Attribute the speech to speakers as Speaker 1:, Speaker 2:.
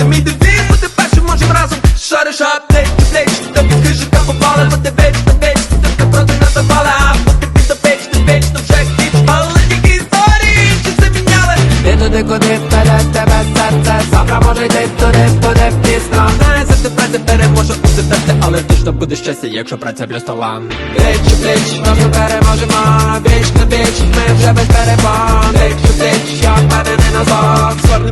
Speaker 1: Що не вийде Мій девіз, бути першим можем разом. Шариш аптеч, ти плеч, тобі хижика попала Бо ти веч, ти веч, ти проти нас запала поки ти до печ, ти веч, то вже хіч Але тільки історії, чи це міняли?
Speaker 2: Ти туди, куди вперед тебе серце. Завтра може йти туди, туди пізно.
Speaker 1: Знає, за тебе не переможе усе серце Але точно буде щастя, якщо праця плюс талант Плеч, плеч,
Speaker 2: Ми переможемо. Віч на віч Ми вже без перепон Плеч, плеч, я впевнений назад